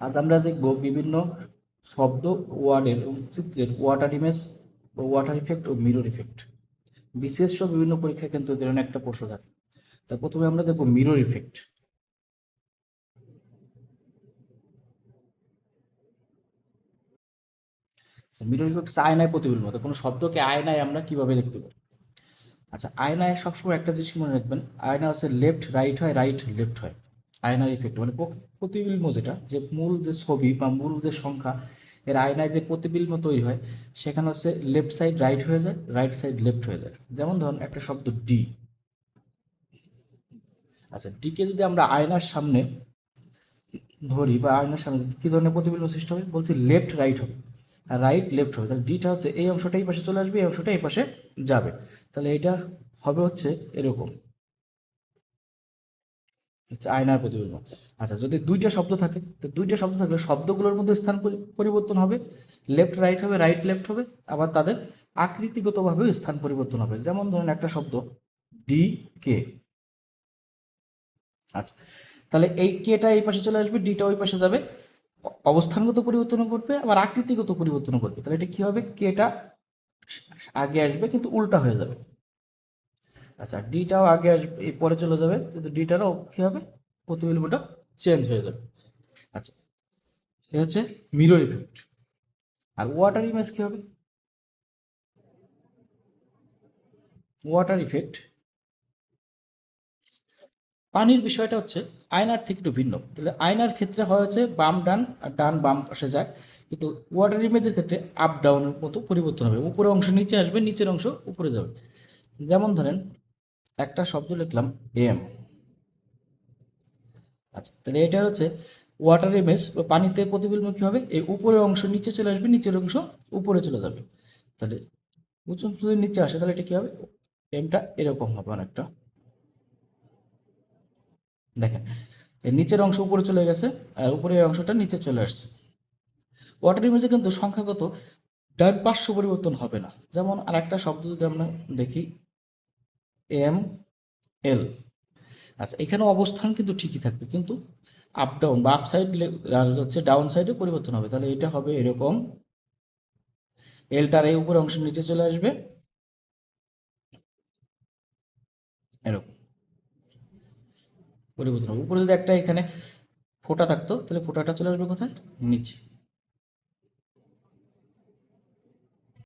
আজ আমরা দেখব বিভিন্ন শব্দ, ওয়ার্ডের এবং চিত্রের ওয়াটার ইমেজ ও ওয়াটার ইফেক্ট ও মিরর ইফেক্ট বিশেষ সব বিভিন্ন পরীক্ষায় কিন্তু অনেক একটা প্রশ্ন থাকে। তা প্রথমে আমরা দেখব মিরর ইফেক্ট মিরর ইফেক্ট আয়নায় প্রতিবিম্ব। মতো কোনো শব্দকে আয়নায় আমরা কীভাবে দেখতে পারি? আচ্ছা আয়নায় সবসময় একটা জিনিস মনে রাখবেন, আয়না হচ্ছে লেফট রাইট হয় রাইট লেফট হয়। আয়নার ইফেক্ট মানে প্রতিবিম্ব যেটা, যে মূল যে ছবি বা মূল যে সংখ্যা, এর আয়নায় যে প্রতিবিম্ব তৈরি হয়, সেখানে হচ্ছে লেফট সাইড রাইট হয়ে যায় রাইট সাইড লেফট হয়ে যায়। যেমন ধরুন একটা শব্দ ডি আচ্ছা ডিকে যদি আমরা আয়নার সামনে ধরি বা আয়নার সামনে কি ধরনের প্রতিবিম্ব সৃষ্টি হবে? বলছি লেফট রাইট হবে। আর রাইট লেফট হবে, তাহলে ডিটা হচ্ছে এই অংশটা এই পাশে চলে আসবে, এই অংশটা এই পাশে যাবে। তাহলে এটা হবে হচ্ছে এরকম। হচ্ছে আয়নার প্রতিবিম্ব আচ্ছা যদি দুইটা শব্দ থাকে, তো দুইটা শব্দ থাকলে শব্দগুলোর মধ্যে স্থান পরি- পরিবর্তন হবে লেফট রাইট হবে রাইট লেফট হবে, আবার তাদের আকৃতিগতভাবেও স্থান পরিবর্তন হবে। যেমন ধরেন একটা শব্দ ডি কে আচ্ছা তাহলে এই কেটা এই পাশে চলে আসবে ডিটা ওই পাশে যাবে। অবস্থানগত পরিবর্তন করবে, আবার আকৃতিগত পরিবর্তন করবে। তাহলে এটা কি হবে? কেটা আগে আসবে, কিন্তু উল্টা হয়ে যাবে। আচ্ছা ডিটাও আগে আসবে পরে চলে যাবে, কিন্তু ডিটারও কি হবে? প্রতিবিম্বটা চেঞ্জ হয়ে যাবে। আচ্ছা এ হচ্ছে মিরর ইফেক্ট আর ওয়াটার ইমেজ কি হবে? ওয়াটার ইফেক্ট পানির বিষয়টা হচ্ছে আয়নার থেকে একটু ভিন্ন। তাহলে আয়নার ক্ষেত্রে হয় হচ্ছে বাম ডান, আর ডান বাম পাশে যায়, কিন্তু ওয়াটার ইমেজের ক্ষেত্রে আপ ডাউনের মতো পরিবর্তন হবে। উপরের অংশ নিচে আসবে, নিচের অংশ উপরে যাবে। যেমন ধরেন একটা শব্দ লিখলাম এম। আচ্ছা তাহলে এটা হচ্ছে ওয়াটার ইমেজ পানিতে প্রতিবিম্ব কি হবে, এই উপরের অংশ নিচে চলে আসবে, নিচের অংশ উপরে চলে যাবে। তাহলে উঁচু যদি নিচে আসে, তাহলে এটা কি হবে? এমটা এরকম হবে অনেকটা। দেখেন নিচের অংশ উপরে চলে গেছে, আর উপরের অংশটা নিচে চলে আসছে। ওয়াটার ইমেজে কিন্তু সংখ্যাগত ডান পার্শ্ব পরিবর্তন হবে না। যেমন আর একটা শব্দ যদি আমরা দেখি এম এল আচ্ছা এখানে অবস্থান কিন্তু ঠিকই থাকবে, কিন্তু আপ ডাউন বা আপ সাইড হচ্ছে ডাউন সাইডে পরিবর্তন হবে। তাহলে এটা হবে এরকম এলটার এই উপরে অংশ নিচে চলে আসবে। এরকম। পরিবর্তন হবে। উপরে যদি একটা এখানে ফোঁটা থাকতো, তাহলে ফোঁটাটা চলে আসবে কোথায়? নিচে।